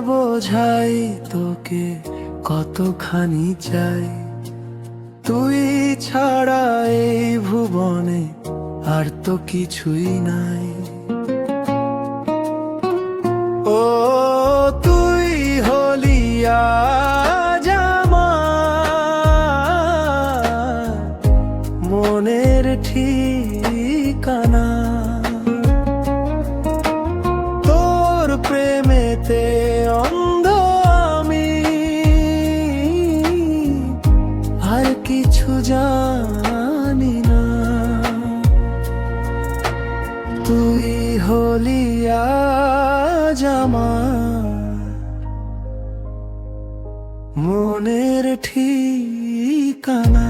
বোঝাই তোকে কতখানি চাই। তুই ছাড়া এই ভুবনে আর তো কিছুই নাই। ও, তুই হলি মনের ঠিকানা। প্রেমেতে অন্ধ আমি। আর কিছু জানি না। তুই হলি আজ আমার। মনের ঠিকানা।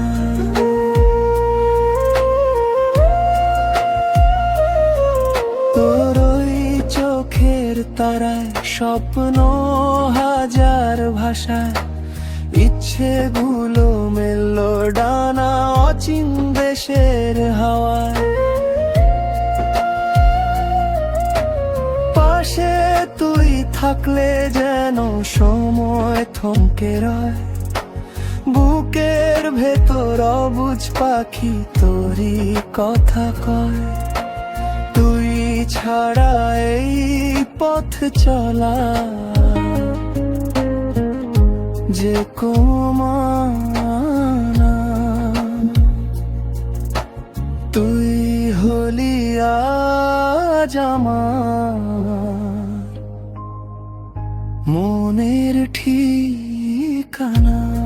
স্বপ্ন হাজার ভাষায় ইচ্ছেগুলো মেললো ডানা অচিন দেশের হাওয়ায় পাশে তুই থাকলে যেন সময় থমকে রয়। বুকের ভেতর অবুঝ পাখি তোরই কথা কয়। ছাড়া এই পথ চলা যে কমানা। তুই হলি আজ মনের ঠিকানা।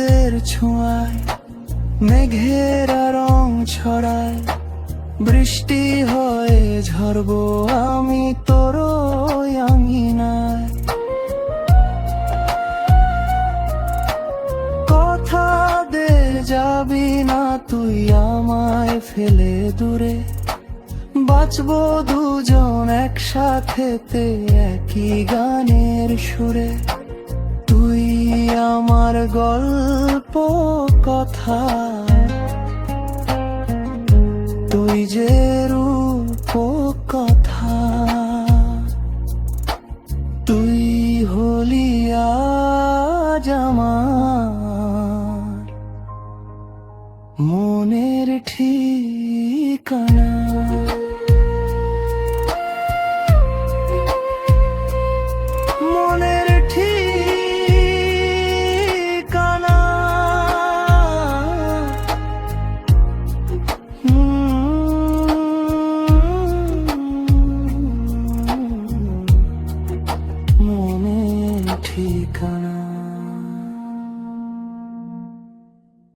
হাতের ছোঁয়ায়, মেঘের রং ছড়ায়, বৃষ্টি হয়ে ঝরব আমি তোর কথা দে যাবি না তুই আমায় ফেলে দূরে, বাঁচবো দুজন একসাথেতে একই গানের সুরে। আমার গল্প কথা। তুই যে রূপ কথা। তুই হলি আজ আমার মনের ঠিকানা। ঠিকানা